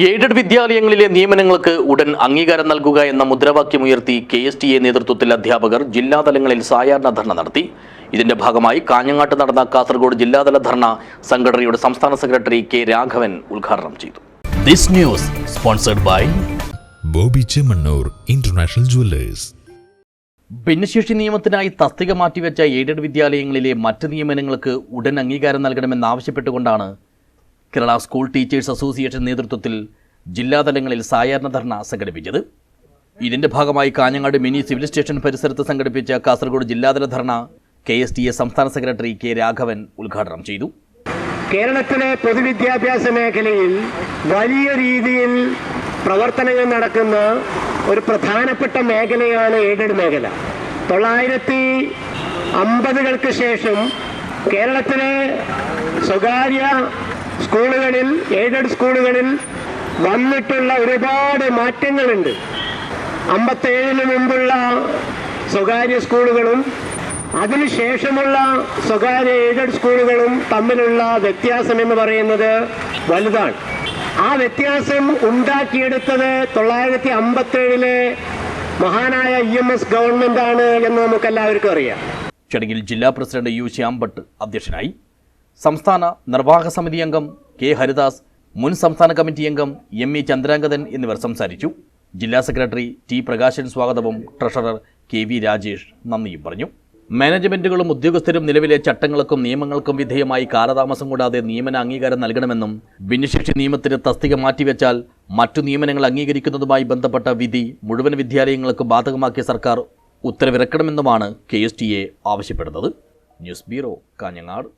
Aided വിദ്യാലയങ്ങളിലെ നിയമനങ്ങൾക്ക് ഉടൻ അംഗീകാരം നൽകുക എന്ന മുദ്രാവാക്യമുയർത്തി കെ എസ് ടി എ നേതൃത്വത്തിൽ അധ്യാപകർ ജില്ലാതലങ്ങളിൽ സായാഹ്ന ധർണ നടത്തി. ഇതിന്റെ ഭാഗമായി കാഞ്ഞങ്ങാട്ട് നടന്ന കാസർഗോഡ് ജില്ലാതല ധർണ സംഘടനയുടെ സംസ്ഥാന സെക്രട്ടറി കെ രാഘവൻ ഉദ്ഘാടനം ചെയ്തു. This news sponsored by Boby Chemmanur international jewellers. ഭിന്നശേഷി നിയമത്തിനായി തസ്തിക മാറ്റിവെച്ച എയ്ഡഡ് വിദ്യാലയങ്ങളിലെ മറ്റ് നിയമനങ്ങൾക്ക് ഉടൻ അംഗീകാരം നൽകണമെന്നാവശ്യപ്പെട്ടുകൊണ്ടാണ് കേരള സ്കൂൾ ടീച്ചേഴ്സ് അസോസിയേഷൻ നേതൃത്വത്തിൽ ജില്ലാതലങ്ങളിൽ സായാഹ്ന ധർണ സംഘടിപ്പിച്ചത്. ഇതിന്റെ ഭാഗമായി കാഞ്ഞങ്ങാട് മിനി സിവിൽ സ്റ്റേഷൻ പരിസരത്ത് സംഘടിപ്പിച്ച കാസർഗോഡ് ജില്ലാതല ധർണ കെ എസ് ടി എ സംസ്ഥാന സെക്രട്ടറി കെ രാഘവൻ ഉദ്ഘാടനം ചെയ്തു. കേരളത്തിലെ പൊതുവിദ്യാഭ്യാസ മേഖലയിൽ വലിയ രീതിയിൽ പ്രവർത്തനങ്ങൾ നടക്കുന്ന ഒരു പ്രധാനപ്പെട്ട മേഖലയാണ് എയ്ഡഡ് മേഖല. തൊള്ളായിരത്തി അമ്പതുകൾക്ക് ശേഷം കേരളത്തിലെ സ്വകാര്യ സ്കൂളുകളിൽ എയ്ഡഡ് സ്കൂളുകളിൽ വന്നിട്ടുള്ള ഒരുപാട് മാറ്റങ്ങളുണ്ട്. അമ്പത്തേഴിന് മുമ്പുള്ള സ്വകാര്യ സ്കൂളുകളും അതിനുശേഷമുള്ള സ്വകാര്യ എയ്ഡഡ് സ്കൂളുകളും തമ്മിലുള്ള വ്യത്യാസം എന്ന് പറയുന്നത് വലുതാണ്. ആ വ്യത്യാസം ഉണ്ടാക്കിയെടുത്തത് തൊള്ളായിരത്തി അമ്പത്തേഴിലെ മഹാനായ ഇ എം എസ് ഗവൺമെന്റ് ആണ് എന്ന് നമുക്ക് എല്ലാവർക്കും അറിയാം. ചടങ്ങിൽ ജില്ലാ പ്രസിഡന്റ് യു ശ്യാംഭട്ട് അധ്യക്ഷനായി സംസ്ഥാന നിർവാഹക സമിതി അംഗം കെ ഹരിദാസ് മുൻ സംസ്ഥാന കമ്മിറ്റി അംഗം എം ഇ ചന്ദ്രാംഗതൻ എന്നിവർ സംസാരിച്ചു. ജില്ലാ സെക്രട്ടറി ടി പ്രകാശൻ സ്വാഗതവും ട്രഷറർ കെ വി രാജേഷ് നന്ദിയും പറഞ്ഞു. മാനേജ്മെന്റുകളും ഉദ്യോഗസ്ഥരും നിലവിലെ ചട്ടങ്ങൾക്കും നിയമങ്ങൾക്കും വിധേയമായി കാലതാമസം കൂടാതെ നിയമന അംഗീകാരം നൽകണമെന്നും ഭിന്നശേഷി നിയമത്തിന് തസ്തിക മാറ്റിവെച്ചാൽ മറ്റു നിയമനങ്ങൾ അംഗീകരിക്കുന്നതുമായി ബന്ധപ്പെട്ട വിധി മുഴുവൻ വിദ്യാലയങ്ങൾക്കും ബാധകമാക്കിയ സർക്കാർ ഉത്തരവിറക്കണമെന്നുമാണ് കെ എസ് ടി എ ആവശ്യപ്പെടുന്നത്. News bureau Kanhangad.